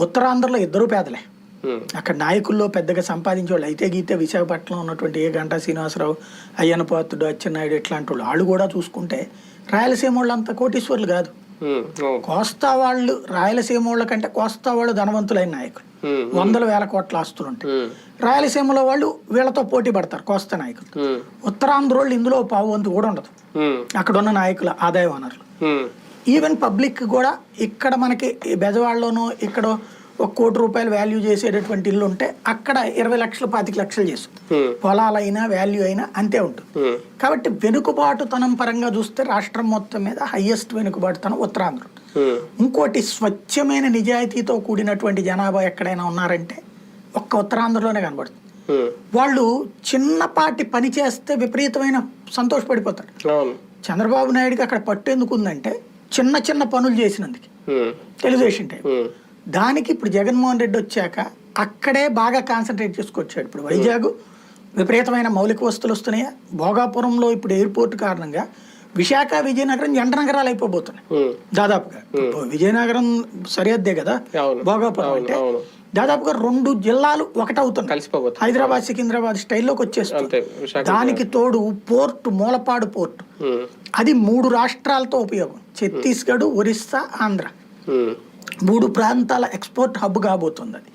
ఉత్తరాంధ్రలో ఇద్దరు పేదలే. అక్కడ నాయకుల్లో పెద్దగా సంపాదించే వాళ్ళు అయితే గీతే విశాఖపట్నంలో ఉన్నటువంటి ఏ గంటా శ్రీనివాసరావు అయ్యన్న పాత్రుడు అచ్చెన్నాయుడు ఇట్లాంటి వాళ్ళు. వాళ్ళు కూడా చూసుకుంటే రాయలసీమ వాళ్ళు అంత కోటీశ్వర్లు కాదు. కోస్తా వాళ్ళు రాయలసీమ వాళ్ళ కంటే కోస్తా వాళ్ళు ధనవంతులైన నాయకులు. వందల వేల కోట్ల ఆస్తులు ఉంటాయి. రాయలసీమలో వాళ్ళు వీళ్ళతో పోటీ పడతారు కోస్తా నాయకులు. ఉత్తరాంధ్ర వాళ్ళు ఇందులో పావు వంతు కూడా ఉండదు. అక్కడ ఉన్న నాయకుల ఆదాయ వనరులు. ఈవెన్ పబ్లిక్ కూడా ఇక్కడ మనకి బెజవాడలోనూ ఇక్కడ ఒక కోటి రూపాయలు వాల్యూ చేసేటటువంటి ఇల్లు ఉంటే అక్కడ ఇరవై లక్షలు పాతిక లక్షలు చేస్తుంది. పొలాలైనా వాల్యూ అయినా అంతే ఉంటుంది. కాబట్టి వెనుకబాటుతనం పరంగా చూస్తే రాష్ట్రం మొత్తం మీద హయ్యెస్ట్ వెనుకబాటుతనం ఉత్తరాంధ్ర. ఇంకోటి స్వచ్ఛమైన నిజాయితీతో కూడినటువంటి జనాభా ఎక్కడైనా ఉన్నారంటే ఒక్క ఉత్తరాంధ్రలోనే కనబడుతుంది. వాళ్ళు చిన్నపాటి పని చేస్తే విపరీతమైన సంతోషపడిపోతారు. చంద్రబాబు నాయుడుకి అక్కడ పట్టు ఎందుకు ఉందంటే చిన్న చిన్న పనులు చేసినందుకు. తెలుగుదేశం టైం దానికి ఇప్పుడు జగన్మోహన్ రెడ్డి వచ్చాక అక్కడే బాగా కాన్సన్ట్రేట్ చేసుకొచ్చాడు. ఇప్పుడు వైజాగ్ విపరీతమైన మౌలిక వస్తువులు వస్తున్నాయా? భోగాపురంలో ఇప్పుడు ఎయిర్పోర్ట్ కారణంగా విశాఖ విజయనగరం జంట నగరాలు అయిపోబోతున్నాయి దాదాపుగా. విజయనగరం సరిహద్దే కదా? భోగాపురం అంటే దాదాపుగా రెండు జిల్లాలు ఒకటవుతున్నాయి. కలిసిపోబోతుంది హైదరాబాద్ సికింద్రాబాద్ స్టైల్లోకి వచ్చేస్తుంది దానికి తోడు పోర్టు మూలపాడు పోర్టు. అది మూడు రాష్ట్రాలతో ఉపయోగం. ఛత్తీస్గఢ్ ఒరిస్సా ఆంధ్ర. మూడు ప్రాంతాల ఎక్స్పోర్ట్ హబ్ కాబోతుంది అది.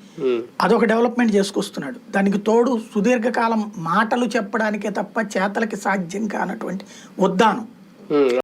అదొక డెవలప్మెంట్ చేసుకొస్తున్నాడు. దానికి తోడు సుదీర్ఘకాలం మాటలు చెప్పడానికే తప్ప చేతలకి సాధ్యం కానటువంటి ఉద్దానం.